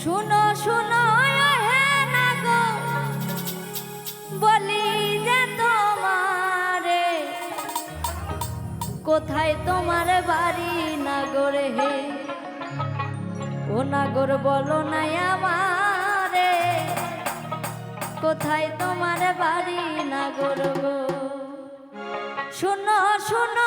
শুনো না গো। বলি যে তোমারে, কোথায় তোমার বাড়ি নাগরে হে? ও নাগর বলো না আমারে, কোথায় তোমার বাড়ি নাগর গো শুনো শুনো